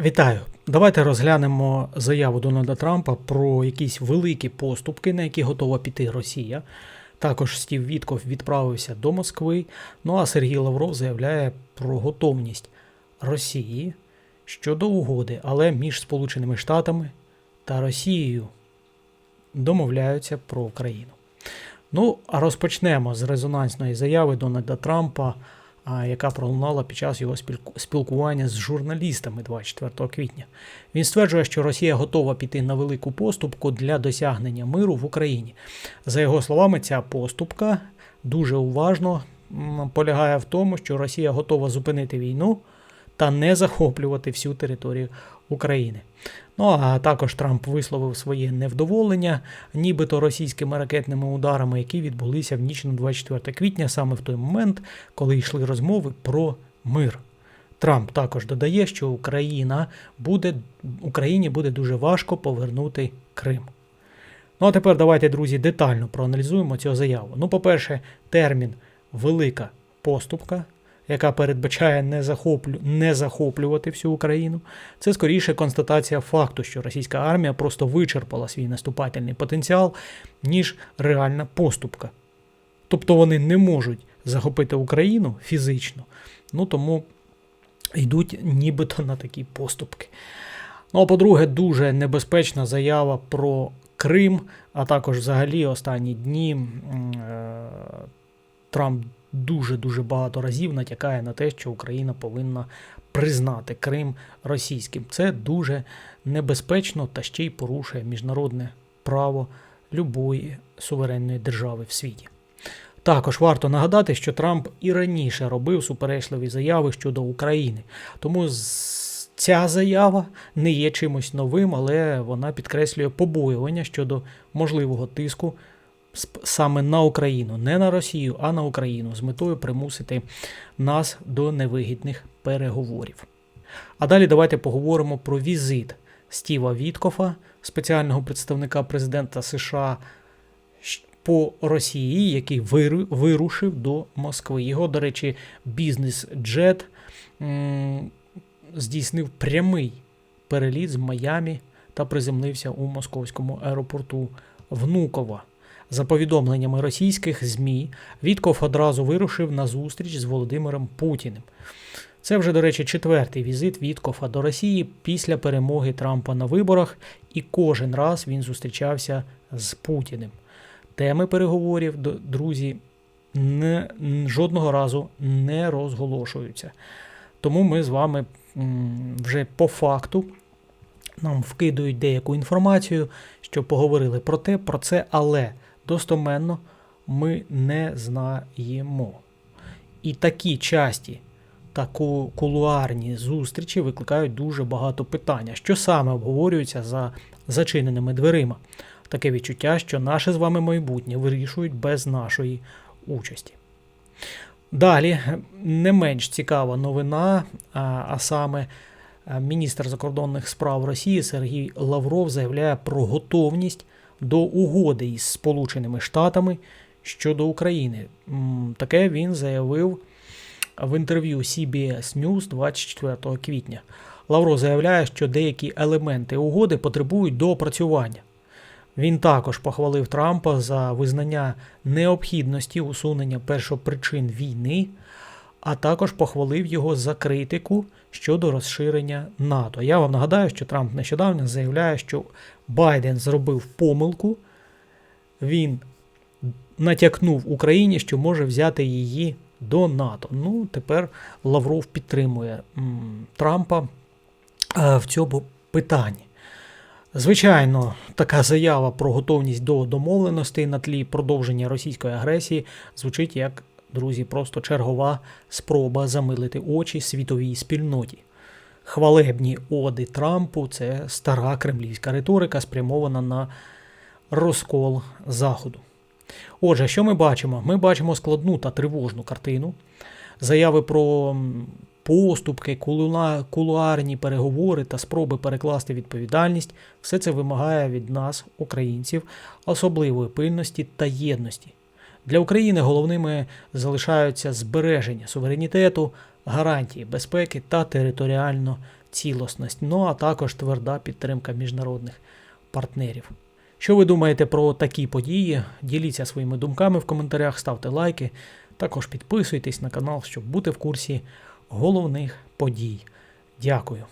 Вітаю! Давайте розглянемо заяву Дональда Трампа про якісь великі поступки, на які готова піти Росія. Також Стів Вітков відправився до Москви. Ну а Сергій Лавров заявляє про готовність Росії щодо угоди, але між Сполученими Штатами та Росією домовляються про Україну. Ну, а розпочнемо з резонансної заяви Дональда Трампа, яка пролунала під час його спілку- спілкування з журналістами 24 квітня. Він стверджує, що Росія готова піти на велику поступку для досягнення миру в Україні. За його словами, ця поступка дуже уважно полягає в тому, що Росія готова зупинити війну та не захоплювати всю територію України. Ну а також Трамп висловив своє невдоволення, нібито російськими ракетними ударами, які відбулися в ніч на 24 квітня, саме в той момент, коли йшли розмови про мир. Трамп також додає, що Україна буде, Україні буде дуже важко повернути Крим. Ну а тепер давайте, друзі, детально проаналізуємо цю заяву. Ну, по-перше, термін велика поступка, яка передбачає не, захоплю... не захоплювати всю Україну. Це скоріше констатація факту, що російська армія просто вичерпала свій наступательний потенціал, ніж реальна поступка. Тобто вони не можуть захопити Україну фізично, ну тому йдуть нібито на такі поступки. Ну а по-друге, дуже небезпечна заява про Крим, а також взагалі останні дні е, Трамп дуже-дуже багато разів натякає на те, що Україна повинна признати Крим російським. Це дуже небезпечно та ще й порушує міжнародне право любої суверенної держави в світі. Також варто нагадати, що Трамп і раніше робив суперечливі заяви щодо України. Тому ця заява не є чимось новим, але вона підкреслює побоювання щодо можливого тиску саме на Україну, не на Росію, а на Україну з метою примусити нас до невигідних переговорів. А далі давайте поговоримо про візит Стіва Віткофа, спеціального представника президента США по Росії, який виру- вирушив до Москви. Його, до речі, бізнес-джет м, здійснив прямий переліт з Майамі та приземлився у московському аеропорту Внуково. За повідомленнями російських ЗМІ, Вітков одразу вирушив на зустріч з Володимиром Путіним. Це вже, до речі, четвертий візит Віткофа до Росії після перемоги Трампа на виборах, і кожен раз він зустрічався з Путіним. Теми переговорів, друзі, не, жодного разу не розголошуються. Тому ми з вами вже по факту нам вкидують деяку інформацію, що поговорили про те, про це, але достоменно ми не знаємо. І такі часті та кулуарні зустрічі викликають дуже багато питання, що саме обговорюється за зачиненими дверима. Таке відчуття, що наше з вами майбутнє вирішують без нашої участі. Далі не менш цікава новина, а, саме е, міністр закордонних справ Росії Сергій Лавров заявляє про готовність до угоди із Сполученими Штатами щодо України. Таке він заявив в інтерв'ю CBS News 24 квітня. Лавров заявляє, що деякі елементи угоди потребують доопрацювання. Він також похвалив Трампа за визнання необхідності усунення першопричин війни, а також похвалив його за критику щодо розширення НАТО. Я вам нагадаю, що Трамп нещодавно заявляє, що Байден зробив помилку, він натякнув Україні, що може взяти її до НАТО. Ну, тепер Лавров підтримує Трампа е, в цьому питанні. Звичайно, така заява про готовність до домовленостей на тлі продовження російської агресії звучить як, друзі, просто чергова спроба замилити очі світовій спільноті. Хвалебні оди Трампу це стара кремлівська риторика, спрямована на розкол Заходу. Отже, що ми бачимо? Ми бачимо складну та тривожну картину. Заяви про поступки, кулуарні переговори та спроби перекласти відповідальність все це вимагає від нас, українців, особливої пильності та єдності. Для України головними залишаються збереження суверенітету, гарантії безпеки та територіальної цілісність, ну а також тверда підтримка міжнародних партнерів. Що ви думаєте про такі події? Діліться своїми думками в коментарях, ставте лайки. Також підписуйтесь на канал, щоб бути в курсі головних подій. Дякую.